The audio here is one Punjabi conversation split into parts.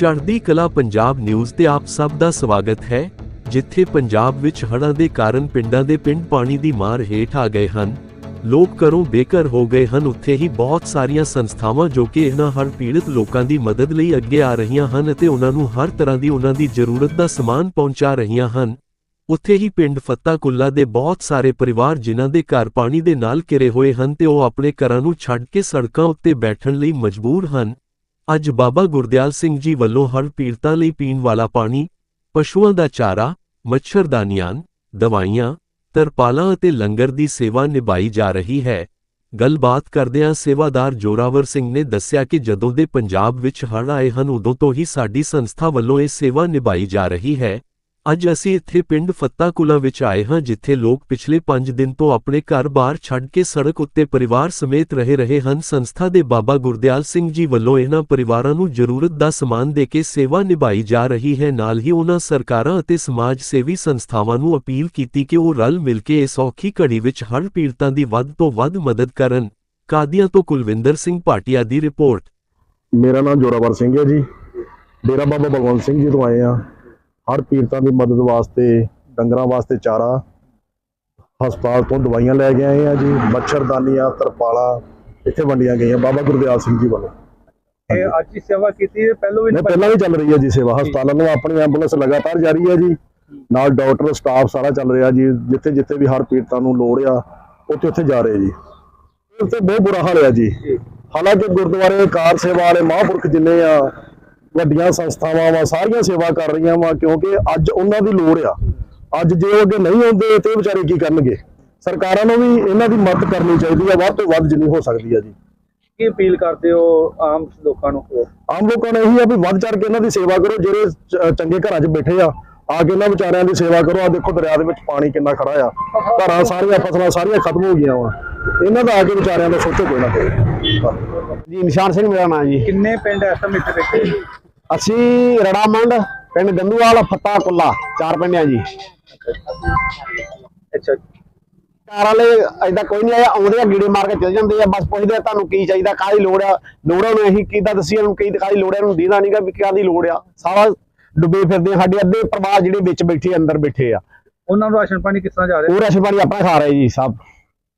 ਚੜ੍ਹਦੀ ਕਲਾ ਪੰਜਾਬ ਨਿਊਜ਼ ਤੇ ਆਪ ਸਭ ਦਾ ਸਵਾਗਤ ਹੈ, ਜਿੱਥੇ ਪੰਜਾਬ ਵਿੱਚ ਹੜ੍ਹਾਂ ਦੇ ਕਾਰਨ ਪਿੰਡਾਂ ਦੇ ਪਿੰਡ ਪਾਣੀ ਦੀ ਮਾਰ ਹੇਠ ਆ ਗਏ ਹਨ। ਲੋਕ ਘਰੋਂ ਬੇਘਰ ਹੋ ਗਏ ਹਨ। ਉੱਥੇ ਹੀ ਬਹੁਤ ਸਾਰੀਆਂ ਸੰਸਥਾਵਾਂ ਜੋ ਕਿ ਇਹਨਾਂ ਹੜ੍ਹ ਪੀੜਤ ਲੋਕਾਂ ਦੀ ਮਦਦ ਲਈ ਅੱਗੇ ਆ ਰਹੀਆਂ ਹਨ ਅਤੇ ਉਹਨਾਂ ਨੂੰ ਹਰ ਤਰ੍ਹਾਂ ਦੀ ਉਹਨਾਂ ਦੀ ਜ਼ਰੂਰਤ ਦਾ ਸਮਾਨ ਪਹੁੰਚਾ ਰਹੀਆਂ ਹਨ। ਉੱਥੇ ਹੀ ਪਿੰਡ ਫੱਤਾ ਕੁੱਲਾ ਦੇ ਬਹੁਤ ਸਾਰੇ ਪਰਿਵਾਰ ਜਿਨ੍ਹਾਂ ਦੇ ਘਰ ਪਾਣੀ ਦੇ ਨਾਲ ਘਿਰੇ ਹੋਏ ਹਨ ਤੇ ਉਹ ਆਪਣੇ ਘਰਾਂ ਨੂੰ ਛੱਡ ਕੇ ਸੜਕਾਂ ਉੱਤੇ ਬੈਠਣ ਲਈ ਮਜਬੂਰ ਹਨ। ਅੱਜ ਬਾਬਾ ਗੁਰਦਿਆਲ ਸਿੰਘ ਜੀ ਵੱਲੋਂ ਹੜ੍ਹ ਪੀੜਤਾਂ ਲਈ ਪੀਣ ਵਾਲਾ ਪਾਣੀ, ਪਸ਼ੂਆਂ ਦਾ ਚਾਰਾ ਮੱਛਰਦਾਨੀਆਂ ਦਵਾਈਆਂ, ਤਰਪਾਲਾਂ ਅਤੇ ਲੰਗਰ ਦੀ ਸੇਵਾ ਨਿਭਾਈ ਜਾ ਰਹੀ ਹੈ। ਗੱਲਬਾਤ ਕਰਦਿਆਂ ਸੇਵਾਦਾਰ ਜੋਰਾਵਰ ਸਿੰਘ ਨੇ ਦੱਸਿਆ ਕਿ ਜਦੋਂ ਦੇ ਪੰਜਾਬ ਵਿੱਚ ਹੜ੍ਹ ਆਏ ਹਨ, ਉਦੋਂ ਤੋਂ ਹੀ ਸਾਡੀ ਸੰਸਥਾ ਵੱਲੋਂ ਇਹ ਸੇਵਾ ਨਿਭਾਈ ਜਾ ਰਹੀ ਹੈ। ਅੱਜ ਅਸੀਂ ਇੱਥੇ ਪਿੰਡ ਫੱਤਾਕੁਲਾ ਵਿੱਚ ਆਏ ਹਾਂ, ਜਿੱਥੇ ਲੋਕ ਪਿਛਲੇ 5 ਦਿਨ ਤੋਂ ਆਪਣੇ ਘਰ-ਬਾਰ ਛੱਡ ਕੇ ਸੜਕ ਉੱਤੇ ਪਰਿਵਾਰ ਸਮੇਤ ਰਹਿ ਰਹੇ ਹਨ। ਸੰਸਥਾ ਦੇ ਬਾਬਾ ਗੁਰਦਿਆਲ ਸਿੰਘ ਜੀ ਵੱਲੋਂ ਇਹਨਾਂ ਪਰਿਵਾਰਾਂ ਨੂੰ ਜ਼ਰੂਰਤ ਦਾ ਸਮਾਨ ਦੇ ਕੇ ਸੇਵਾ ਨਿਭਾਈ ਜਾ ਰਹੀ ਹੈ। ਨਾਲ ਹੀ ਉਹਨਾਂ ਸਰਕਾਰਾਂ ਅਤੇ ਸਮਾਜ ਸੇਵੀ ਸੰਸਥਾਵਾਂ ਨੂੰ ਅਪੀਲ ਕੀਤੀ ਕਿ ਉਹ ਰਲ ਮਿਲ ਕੇ ਇਸ ਔਖੀ ਘੜੀ ਵਿੱਚ ਹਰ ਪੀੜਤਾਂ ਦੀ ਵੱਧ ਤੋਂ ਵੱਧ ਮਦਦ ਕਰਨ। ਕਾਦੀਆਂ ਤੋਂ ਕੁਲਵਿੰਦਰ ਸਿੰਘ ਭਾਟੀਆ ਦੀ ਰਿਪੋਰਟ। ਮੇਰਾ ਨਾਮ ਜੋਰਾਵਰ ਸਿੰਘ ਹੈ ਜੀ। ਡੇਰਾ ਬਾਬਾ ਭਗਵੰਤ ਸਿੰਘ ਜੀ ਤੋਂ ਆਏ ਆ ਹਰ ਪੀੜਤਾਂ ਦੀ ਮਦਦ ਵਾਸਤੇ ਡੰਗਰਾਂ ਵਾਸਤੇ ਚਾਰਾ ਹਸਪਤਾਲ ਤੋਂ ਦਵਾਈਆਂ ਲੈ ਕੇ ਆਏ ਆ ਜੀ ਮੱਛਰਦਾਨੀਆਂ ਤਰਪਾਲਾਂ ਇੱਥੇ ਵੰਡੀਆਂ ਗਈਆਂ ਬਾਬਾ ਗੁਰਦਿਆਲ ਸਿੰਘ ਜੀ ਵੱਲੋਂ। ਇਹ ਅੱਜ ਸੇਵਾ ਕੀਤੀ ਹੈ ਪਹਿਲੋਂ ਵੀ ਨਹੀਂ ਪਹਿਲਾਂ ਵੀ ਚੱਲ ਰਹੀ ਹੈ ਜੀ ਸੇਵਾ ਹਸਪਤਾਲਾਂ ਨੂੰ ਆਪਣੀ ਐਂਬੂਲੈਂਸ ਲਗਾਤਾਰ ਜਾਰੀ ਹੈ ਜੀ। ਨਾਲ ਡਾਕਟਰ ਸਟਾਫ ਸਾਰਾ ਚੱਲ ਰਿਹਾ ਜੀ ਜਿੱਥੇ ਜਿੱਥੇ ਵੀ ਹਰ ਪੀੜਤਾਂ ਨੂੰ ਲੋੜ ਆ ਉੱਥੇ ਉੱਥੇ ਜਾ ਰਹੇ ਜੀ। ਉੱਥੇ ਬਹੁਤ ਬੁਰਾ ਹਾਲ ਹੈ ਜੀ। ਹਾਲਾਂਕਿ ਗੁਰਦੁਆਰੇ ਕਾਰ ਸੇਵਾ ਵਾਲੇ ਮਹਾਂਪੁਰਖ ਜਿੰਨੇ ਆ ਵੱਡੀਆਂ ਸੰਸਥਾਵਾਂ ਵਾ ਸਾਰੀਆਂ ਸੇਵਾ ਕਰ ਰਹੀਆਂ ਵਾ ਕਿਉਂਕਿ ਅੱਜ ਉਹਨਾਂ ਦੀ ਲੋੜ ਆ। ਅੱਜ ਜੇ ਉਹ ਅੱਗੇ ਨਹੀਂ ਆਉਂਦੇ ਤੇ ਵਿਚਾਰੇ ਕੀ ਕਰਨਗੇ? ਸਰਕਾਰਾਂ ਨੂੰ ਵੀ ਇਹਨਾਂ ਦੀ ਮਦਦ ਕਰਨੀ ਚਾਹੀਦੀ ਆ ਵੱਧ ਤੋਂ ਵੱਧ ਜਿੰਨੀ ਹੋ ਸਕਦੀ ਆ ਜੀ। ਕੀ ਅਪੀਲ ਕਰਦੇ ਹੋ ਆਮ ਲੋਕਾਂ ਨੂੰ? ਆਮ ਲੋਕਾਂ ਨੂੰ ਇਹੀ ਆ ਵੀ ਵੱਧ ਚੜ ਕੇ ਇਹਨਾਂ ਦੀ ਸੇਵਾ ਕਰੋ ਜਿਹੜੇ ਚੰਗੇ ਘਰਾਂ 'ਚ ਬੈਠੇ ਆ ਆ ਕੇ ਇਹਨਾਂ ਵਿਚਾਰਿਆਂ ਦੀ ਸੇਵਾ ਕਰੋ। ਆ ਦੇਖੋ ਦਰਿਆ ਦੇ ਵਿੱਚ ਪਾਣੀ ਕਿੰਨਾ ਖੜਾ ਆ। ਘਰਾਂ ਸਾਰੀਆਂ ਫਸਲਾਂ ਸਾਰੀਆਂ ਖਤਮ ਹੋ ਗਈਆਂ ਵਾ। ਇਹਨਾਂ ਦਾ ਆ ਕੇ ਵਿਚਾਰਿਆਂ ਦਾ ਸੋਚੋ ਕੋਈ ਨਾ ਕੋਈ। ਜੀ ਨਿਸ਼ਾਨ ਸਿੰਘ ਮੇਰਾ ਨਾਮ ਜੀ। ਕਿੰਨੇ ਪਿੰਡ ਇਸ ਸਮੇਂ ਬੈਠੇ ਅਸੀਂ ਰੜਾਮੰਡ ਪਿੰਡ ਗੰਦੂਵਾਲ ਫੱਤਾ ਕੁੱਲਾ ਚਾਰ ਪਿੰਡ ਆ ਜੀ। ਅੱਛਾ। ਕਾਰ ਵਾਲੇ ਐਦਾਂ ਕੋਈ ਨਹੀਂ ਆਇਆ ਆਉਂਦੇ ਆ ਗੀੜੇ ਮਾਰ ਕੇ ਚਲ ਜਾਂਦੇ ਆ ਬਸ ਪੁੱਛਦੇ ਆ ਤੁਹਾਨੂੰ ਕੀ ਚਾਹੀਦਾ? ਕਾਹਦੀ ਲੋੜ ਆ? ਲੋੜਾਂ ਨੂੰ ਅਸੀਂ ਕਿੱਦਾਂ ਦੱਸੀ ਉਹਨੂੰ ਕੀ ਕਾਹਦੀ ਲੋੜ ਆ ਇਹਨੂੰ ਦੀਦਾ ਨਹੀਂਗਾ ਵੀ ਕਾਹਦੀ ਲੋੜ ਆ। ਸਾਰਾ ਡੁੱਬੇ ਫਿਰਦੇ ਸਾਡੇ ਅੱਧੇ ਪਰਿਵਾਰ ਜਿਹੜੇ ਵਿੱਚ ਬੈਠੇ ਅੰਦਰ ਬੈਠੇ ਆ। ਉਹਨਾਂ ਨੂੰ ਰਾਸ਼ਨ ਪਾਣੀ ਕਿਸ ਤਰ੍ਹਾਂ ਜਾ ਰਿਹਾ? ਉਹ ਰਾਸ਼ਨ ਪਾਣੀ ਆਪਣਾ ਖਾ ਰਹੇ ਜੀ ਸਭ।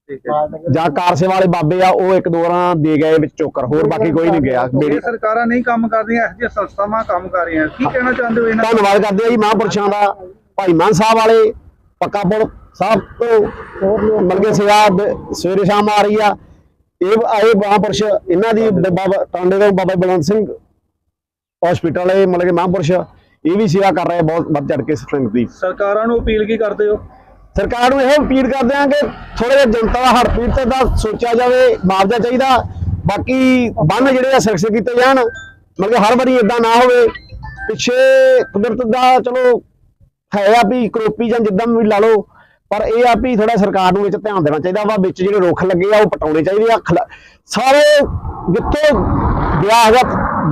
ਜਾਂ। ਕਾਰ ਸੇਵਾ ਵਾਲੇ ਬਾਬੇ ਆ ਉਹ ਇੱਕ ਦੋ ਰਾਂ ਦੇ ਗਏ ਵਿੱਚ ਚੋਕਰ ਹੋਰ ਬਾਕੀ ਕੋਈ ਨਹੀਂ ਗਿਆ। ਮੇਰੀ ਸਰਕਾਰਾਂ ਨਹੀਂ ਕੰਮ ਕਰਦੀਆਂ ਇਹੋ ਜਿਹੀਆਂ ਸੰਸਥਾਵਾਂ ਕੰਮ ਕਰ ਰਹੀਆਂ। ਕੀ ਕਹਿਣਾ ਚਾਹੁੰਦੇ ਹੋ ਇਹਨਾਂ ਧੰਨਵਾਦ ਕਰਦੇ ਆ ਜੀ ਮਹਾਂਪੁਰਸ਼ਾਂ ਦਾ। ਭਾਈ ਮਾਨ ਸਾਹਿਬ ਵਾਲੇ ਪੱਕਾ ਪੁਲ ਸਾਹਿਬ ਤੋਂ ਮਲਕੇ ਸੇਵਾ ਦ- ਸਵੇਰੇ ਸ਼ਾਮ ਆ ਰਹੀ ਆ। ਇਹ ਆਏ ਮਹਾਂਪੁਰਸ਼ ਇਹਨਾਂ ਦੀ ਬਾਬਾ ਟਾਂਡੇ ਤੋਂ ਬਾਬਾ ਬਲਵੰਤ ਸਿੰਘ ਹਸਪੀਟਲ ਹੈ ਮਤਲਬ ਕਿ ਮਹਾਂਪੁਰਸ਼ ਇਹ ਵੀ ਸੇਵਾ ਕਰ ਰਹੇ ਬਹੁਤ ਵੱਧ ਚੜ ਕੇ ਸਟਰੈਂਥ ਦੀ। ਸਰਕਾਰਾਂ ਨੂੰ ਅਪੀਲ ਕੀ ਕਰਦੇ ਹੋ? ਸਰਕਾਰ ਨੂੰ ਇਹ ਅਪੀਲ ਕਰਦੇ ਹਾਂ ਕਿ ਥੋੜੇ ਜਿਹਾ ਜਨਤਾ ਦਾ ਹੜ੍ਹ ਪੀੜਤ ਦਾ ਸੋਚਿਆ ਜਾਵੇ, ਮੁਆਵਜ਼ਾ ਚਾਹੀਦਾ, ਬਾਕੀ ਬੰਨ ਜਿਹੜੇ ਆ ਸੁਰੱਖਿਅਤ ਕੀਤੇ ਜਾਣ, ਮਤਲਬ ਹਰ ਵਾਰੀ ਇਦਾਂ ਨਾ ਹੋਵੇ। ਪਿੱਛੇ ਕੁਦਰਤ ਦਾ ਚਲੋ ਹੈ ਆ ਵੀ ਕਰੋਪੀ ਜਾਂ ਜਿੱਦਾਂ ਵੀ ਲਾ ਲਓ, ਪਰ ਇਹ ਆ ਵੀ ਥੋੜਾ ਸਰਕਾਰ ਨੂੰ ਵਿੱਚ ਧਿਆਨ ਦੇਣਾ ਚਾਹੀਦਾ ਵਾ, ਵਿੱਚ ਜਿਹੜੇ ਰੁੱਖ ਲੱਗੇ ਆ ਉਹ ਪਟਾਉਣੇ ਚਾਹੀਦੇ ਆ। ਸਾਰੇ ਜਿੱਥੇ ਦਰਿਆ ਹੈਗਾ,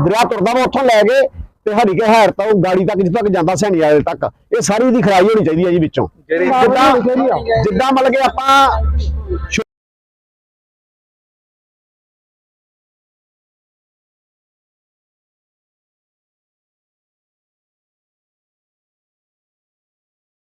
ਦਰਿਆ ਤੁਰਦਾ ਵਾ, ਉੱਥੋਂ ਲੈ ਕੇ ਤੇ ਹਰੀ ਕੇ ਹੈਰ ਤੋਂ ਗਾੜੀ ਤੱਕ ਜਿੱਥੇ ਤੱਕ ਜਾਂਦਾ ਸੈਣੀ ਵਾਲੇ ਤੱਕ ਇਹ ਸਾਰੀ ਦੀ ਖਰਾਈ ਹੋਣੀ ਚਾਹੀਦੀ ਹੈ ਜੀ ਵਿੱਚੋਂ। ਜਿੱਦਾਂ ਜਿੱਦਾਂ ਮਤਲਬ ਕਿ ਆਪਾਂ